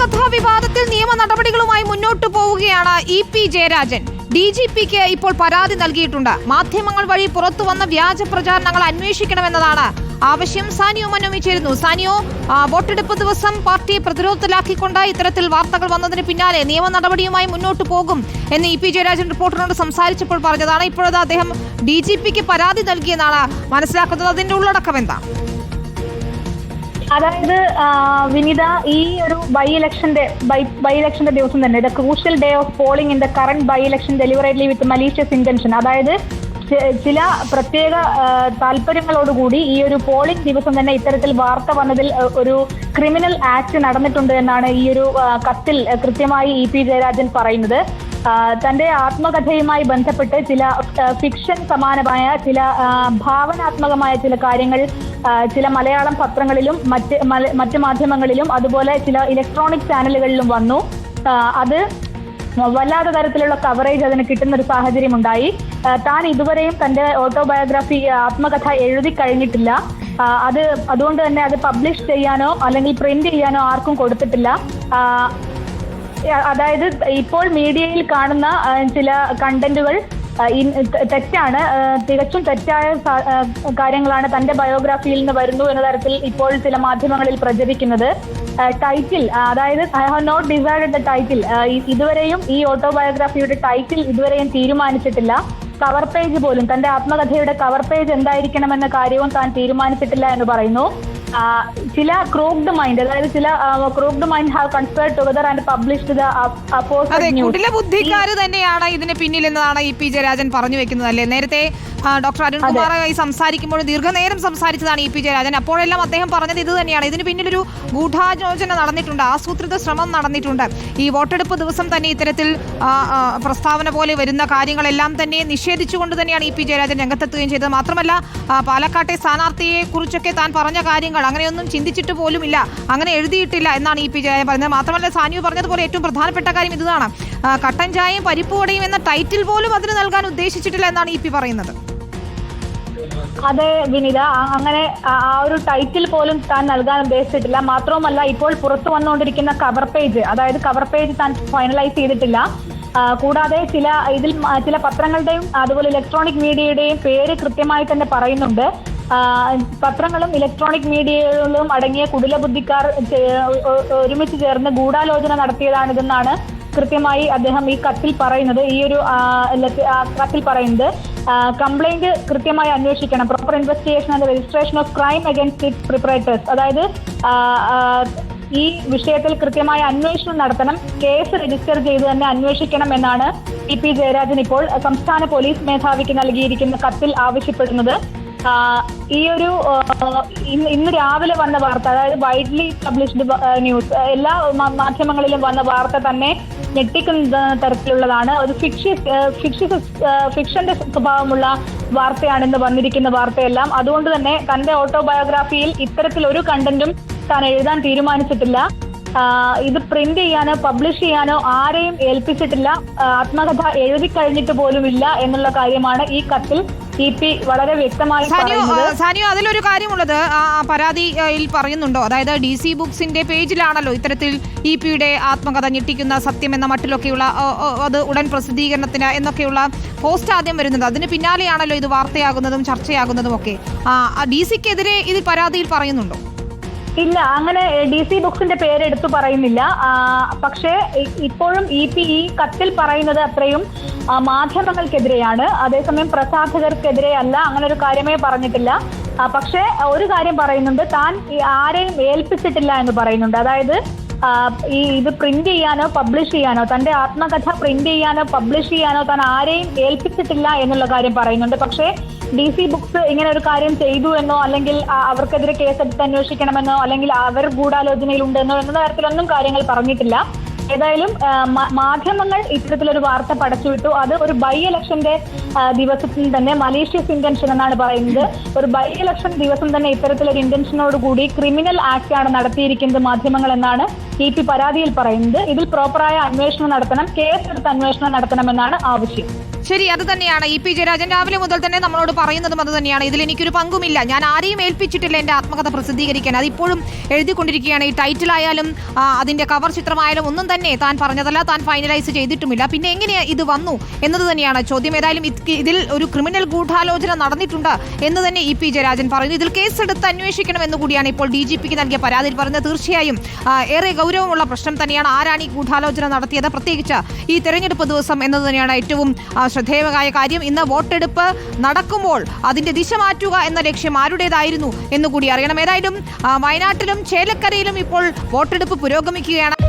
ആത്മകഥാ വിവാദത്തിൽ നിയമ നടപടികളുമായി മുന്നോട്ടു പോവുകയാണ് E P Jayarajan. D G പിക്ക് ഇപ്പോൾ പരാതി നൽകിയിട്ടുണ്ട്. മാധ്യമങ്ങൾ വഴി പുറത്തു വന്ന വ്യാജ പ്രചാരണങ്ങൾ അന്വേഷിക്കണമെന്നതാണ് ആവശ്യം. സാനിയോ മനോമിച്ചിരുന്നു സാനിയോ വോട്ടെടുപ്പ് ദിവസം പാർട്ടിയെ പ്രതിരോധത്തിലാക്കിക്കൊണ്ട് ഇത്തരത്തിൽ വാർത്തകൾ വന്നതിന് പിന്നാലെ നിയമ നടപടിയുമായി മുന്നോട്ട് പോകും എന്ന് ഇ പി ജയരാജൻ റിപ്പോർട്ടറിനോട് സംസാരിച്ചപ്പോൾ പറഞ്ഞതാണ്. ഇപ്പോഴത് അദ്ദേഹം ഡി ജി പിക്ക് പരാതി നൽകിയെന്നാണ് മനസ്സിലാക്കുന്നത്. അതിന്റെ ഉള്ളടക്കം എന്താണ് അതായത് വിനിത ഈ ഒരു ബൈ ഇലക്ഷന്റെ ബൈ ഇലക്ഷന്റെ ദിവസം തന്നെ the crucial day of polling in the current by election deliberately with malicious intention അതായത് ചില പ്രത്യേക താല്പര്യങ്ങളോടുകൂടി ഈ ഒരു പോളിംഗ് ദിവസം തന്നെ ഇത്തരത്തിൽ വാർത്ത വന്നതിൽ ഒരു ക്രിമിനൽ ആക്ട് നടന്നിട്ടുണ്ട് എന്നാണ് ഈ ഒരു കത്തിൽ കൃത്യമായി ഇ പി ജയരാജൻ പറയുന്നത്. തന്റെ ആത്മകഥയുമായി ബന്ധപ്പെട്ട് ചില ഫിക്ഷൻ സമാനമായ ചില ഭാവനാത്മകമായ ചില കാര്യങ്ങൾ ചില മലയാളം പത്രങ്ങളിലും മറ്റ് മറ്റ് മാധ്യമങ്ങളിലും അതുപോലെ ചില ഇലക്ട്രോണിക് ചാനലുകളിലും വന്നു. അത് വല്ലാത്ത തരത്തിലുള്ള കവറേജ് അതിന് കിട്ടുന്ന ഒരു സാഹചര്യം ഉണ്ടായി താൻ ഇതുവരെയും തന്റെ ഓട്ടോബയോഗ്രാഫി ആത്മകഥ എഴുതി കഴിഞ്ഞിട്ടില്ല. അത് അതുകൊണ്ട് തന്നെ അത് പബ്ലിഷ് ചെയ്യാനോ അല്ലെങ്കിൽ പ്രിന്റ് ചെയ്യാനോ ആർക്കും കൊടുത്തിട്ടില്ല. അതായത് ഇപ്പോൾ മീഡിയയിൽ കാണുന്ന ചില കണ്ടന്റുകൾ തെറ്റാണ്. തികച്ചും തെറ്റായ കാര്യങ്ങളാണ് തന്റെ ബയോഗ്രാഫിയിൽ നിന്ന് വരുന്നു എന്ന തരത്തിൽ ഇപ്പോൾ ചില മാധ്യമങ്ങളിൽ പ്രചരിക്കുന്നത്. ടൈറ്റിൽ അതായത് I have not decide the title ഇതുവരെയും ഈ ഓട്ടോബയോഗ്രാഫിയുടെ ടൈറ്റിൽ ഇതുവരെയും തീരുമാനിച്ചിട്ടില്ല. കവർ പേജ് പോലും തന്റെ ആത്മകഥയുടെ കവർ പേജ് എന്തായിരിക്കണമെന്ന കാര്യവും താൻ തീരുമാനിച്ചിട്ടില്ല എന്ന് പറയുന്നു. ചില ക്രൂക്ഡ് മൈൻഡ് അതായത് ചില crooked mind have conspired together and published the അതെ കുടില ബുദ്ധിക്കാര് തന്നെയാണ് ഇതിന് പിന്നിൽ എന്നതാണ് ഇ പി ജയരാജൻ പറഞ്ഞു വെക്കുന്നത് അല്ലേ നേരത്തെ ഡോക്ടർ അരുൺകുമാറായി സംസാരിക്കുമ്പോൾ ദീർഘനേരം സംസാരിച്ചതാണ് ഇ പി ജയരാജൻ. അപ്പോഴെല്ലാം അദ്ദേഹം പറഞ്ഞത് ഇത് തന്നെയാണ്. ഇതിന് പിന്നിലൊരു ഗൂഢാലോചന നടന്നിട്ടുണ്ട് ആസൂത്രിത ശ്രമം നടന്നിട്ടുണ്ട്. ഈ വോട്ടെടുപ്പ് ദിവസം തന്നെ ഇത്തരത്തിൽ പ്രസ്താവന പോലെ വരുന്ന കാര്യങ്ങളെല്ലാം തന്നെ നിഷേധിച്ചുകൊണ്ട് തന്നെയാണ് ഇ പി ജയരാജൻ രംഗത്തെത്തുകയും ചെയ്തത്. മാത്രമല്ല പാലക്കാട്ടെ സ്ഥാനാർത്ഥിയെ കുറിച്ചൊക്കെ താൻ പറഞ്ഞ കാര്യങ്ങൾ അങ്ങനെയൊന്നും ചിന്തിച്ചിട്ട് പോലുമില്ല അങ്ങനെ എഴുതിയിട്ടില്ല എന്നാണ് ഇ പി ജയ പറഞ്ഞത്. മാത്രമല്ല സാനിയു പറഞ്ഞതുപോലെ ഏറ്റവും പ്രധാനപ്പെട്ട കാര്യം ഇതാണ് കട്ടൻ ചായയും പരിപ്പുവടയും എന്ന ടൈറ്റിൽ പോലും അതിന് നൽകാൻ ഉദ്ദേശിച്ചിട്ടില്ല എന്നാണ് ഇ പി പറയുന്നത്. അതെ വിനിത. അങ്ങനെ ആ ഒരു ടൈറ്റിൽ പോലും താൻ നൽകാൻ ഉദ്ദേശിച്ചിട്ടില്ല. മാത്രവുമല്ല ഇപ്പോൾ പുറത്തു വന്നുകൊണ്ടിരിക്കുന്ന കവർ പേജ് അതായത് കവർ പേജ് താൻ ഫൈനലൈസ് ചെയ്തിട്ടില്ല. കൂടാതെ ചില ഇതിൽ ചില പത്രങ്ങളുടെയും അതുപോലെ ഇലക്ട്രോണിക് മീഡിയയുടെയും പേര് കൃത്യമായി തന്നെ പറയുന്നുണ്ട്. പത്രങ്ങളും ഇലക്ട്രോണിക് മീഡിയകളും അടങ്ങിയ കുടില ബുദ്ധിക്കാർ ഒരുമിച്ച് ചേർന്ന് ഗൂഢാലോചന നടത്തിയതാണിതെന്നാണ് കൃത്യമായി അദ്ദേഹം ഈ കത്തിൽ പറയുന്നത്. ഈ ഒരു കത്തിൽ പറയുന്നത്. കംപ്ലൈന്റ് കൃത്യമായി അന്വേഷിക്കണം. Proper investigation and registration of crime against it perpetrators അതായത് ഈ വിഷയത്തിൽ കൃത്യമായ അന്വേഷണം നടത്തണം. കേസ് രജിസ്റ്റർ ചെയ്ത് തന്നെ അന്വേഷിക്കണം എന്നാണ് ഇ പി ജയരാജൻ ഇപ്പോൾ സംസ്ഥാന പോലീസ് മേധാവിക്ക് നൽകിയിരിക്കുന്ന കത്തിൽ ആവശ്യപ്പെടുന്നത്. ഈ ഒരു ഇന്ന് രാവിലെ വന്ന വാർത്ത അതായത് വൈഡ്ലി പബ്ലിഷ്ഡ് ന്യൂസ് എല്ലാ മാധ്യമങ്ങളിലും വന്ന വാർത്ത തന്നെ ഞെട്ടിക്കുന്ന തരത്തിലുള്ളതാണ്. ഒരു ഫിക്ഷ ഫിക്ഷി ഫിക്ഷന്റെ സ്വഭാവമുള്ള വാർത്തയാണ് ഇന്ന് വന്നിരിക്കുന്ന വാർത്തയെല്ലാം. അതുകൊണ്ട് തന്നെ തന്റെ ഓട്ടോബയോഗ്രാഫിയിൽ ഇത്തരത്തിൽ ഒരു കണ്ടന്റും താൻ എഴുതാൻ തീരുമാനിച്ചിട്ടില്ല. ഇത് പ്രിന്റ് ചെയ്യാനോ പബ്ലിഷ് ചെയ്യാനോ ആരെയും ഏൽപ്പിച്ചിട്ടില്ല. ആത്മകഥ എഴുതി കഴിഞ്ഞിട്ട് പോലുമില്ല എന്നുള്ള കാര്യമാണ് ഈ കത്തിൽ പി വളരെ വ്യക്തമായി സാനിയോ അതിലൊരു കാര്യമുള്ളത് ആ പരാതിയിൽ പറയുന്നുണ്ടോ? അതായത് ഡി സി ബുക്സിന്റെ പേജിലാണല്ലോ ഇത്തരത്തിൽ ഇ പിയുടെ ആത്മകഥ ഞെട്ടിക്കുന്ന സത്യം എന്ന മട്ടിലൊക്കെയുള്ള അത് ഉടൻ പ്രസിദ്ധീകരണത്തിന് എന്നൊക്കെയുള്ള പോസ്റ്റ് ആദ്യം വരുന്നത്. അതിന് പിന്നാലെയാണല്ലോ ഇത് വാർത്തയാകുന്നതും ചർച്ചയാകുന്നതും ഒക്കെ ഡി സിക്കെതിരെ ഇത് പരാതിയിൽ പറയുന്നുണ്ടോ? ഇല്ല അങ്ങനെ ഡി സി ബുക്സിന്റെ പേര് എടുത്തു പറയുന്നില്ല പക്ഷേ ഇപ്പോഴും ഇ പി ഈ കത്തിൽ പറയുന്നത് അത്രയും മാധ്യമങ്ങൾക്കെതിരെയാണ്. അതേസമയം പ്രസാധകർക്കെതിരെ അല്ല അങ്ങനെ ഒരു കാര്യമേ പറഞ്ഞിട്ടില്ല. പക്ഷേ ഒരു കാര്യം പറയുന്നുണ്ട്. താൻ ആരെയും ഏൽപ്പിച്ചിട്ടില്ല എന്ന് പറയുന്നുണ്ട്. അതായത് ഈ ഇത് പ്രിന്റ് ചെയ്യാനോ പബ്ലിഷ് ചെയ്യാനോ തന്റെ ആത്മകഥ പ്രിന്റ് ചെയ്യാനോ പബ്ലിഷ് ചെയ്യാനോ താൻ ആരെയും ഏൽപ്പിച്ചിട്ടില്ല എന്നുള്ള കാര്യം പറയുന്നുണ്ട്. പക്ഷേ ഡി സി ബുക്സ് ഇങ്ങനെ ഒരു കാര്യം ചെയ്തു എന്നോ അല്ലെങ്കിൽ അവർക്കെതിരെ കേസെടുത്ത് അന്വേഷിക്കണമെന്നോ അല്ലെങ്കിൽ അവർ ഗൂഢാലോചനയിലുണ്ടെന്നോ എന്ന തരത്തിലൊന്നും കാര്യങ്ങൾ പറഞ്ഞിട്ടില്ല. ഏതായാലും മാധ്യമങ്ങൾ ഇത്തരത്തിലൊരു വാർത്ത പടച്ചുവിട്ടു. അത് ഒരു ബൈ ഇലക്ഷന്റെ ദിവസത്തിൽ തന്നെ മലേഷ്യസ് ഇന്റൻഷൻ എന്നാണ് പറയുന്നത്. ഒരു ബൈ ഇലക്ഷൻ ദിവസം തന്നെ ഇത്തരത്തിലൊരു ഇന്റൻഷനോടുകൂടി ക്രിമിനൽ ആക്ട് ആണ് നടത്തിയിരിക്കുന്നത് മാധ്യമങ്ങൾ എന്നാണ് ഇ പി പരാതിയിൽ പറയുന്നത് ഇതിൽ പ്രോപ്പറായ അന്വേഷണം നടത്തണം കേസെടുത്ത് അന്വേഷണം നടത്തണമെന്നാണ് ആവശ്യം. ശരി അത് തന്നെയാണ്. ഇ പി ജയരാജൻ രാവിലെ മുതൽ തന്നെ നമ്മളോട് പറയുന്നതും അത് തന്നെയാണ്. ഇതിൽ എനിക്കൊരു പങ്കുമില്ല. ഞാൻ ആരെയും ഏൽപ്പിച്ചിട്ടില്ല എന്റെ ആത്മകഥ പ്രസിദ്ധീകരിക്കാൻ. അതിപ്പോഴും എഴുതിക്കൊണ്ടിരിക്കുകയാണ്. ഈ ടൈറ്റിലായാലും അതിന്റെ കവർ ചിത്രമായാലും ഒന്നും തന്നെ താൻ പറഞ്ഞതല്ല താൻ ഫൈനലൈസ് ചെയ്തിട്ടുമില്ല. പിന്നെ എങ്ങനെയാ ഇത് വന്നു എന്നത് തന്നെയാണ് ചോദ്യം. ഏതായാലും ഇതിൽ ഒരു ക്രിമിനൽ ഗൂഢാലോചന നടന്നിട്ടുണ്ട് എന്ന് തന്നെ ഇ പി ജയരാജൻ പറയുന്നു. ഇതിൽ കേസെടുത്ത് അന്വേഷിക്കണം എന്ന് കൂടിയാണ് ഇപ്പോൾ ഡി ജി പിക്ക് നൽകിയ പരാതിയിൽ പറയുന്നത് തീർച്ചയായും ഏറെ ഗൗരവമുള്ള പ്രശ്നം തന്നെയാണ്. ആരാണ് ഈ ഗൂഢാലോചന നടത്തിയത്? പ്രത്യേകിച്ച് ഈ തെരഞ്ഞെടുപ്പ് ദിവസം എന്നത് തന്നെയാണ് ഏറ്റവും ശ്രദ്ധേയമായ കാര്യം. ഇന്ന് വോട്ടെടുപ്പ് നടക്കുമ്പോൾ അതിന്റെ ദിശ മാറ്റുക എന്ന ലക്ഷ്യം ആരുടേതായിരുന്നു എന്ന് കൂടി അറിയണം. ഏതായാലും വയനാട്ടിലും ചേലക്കരയിലും ഇപ്പോൾ വോട്ടെടുപ്പ് പുരോഗമിക്കുകയാണ്.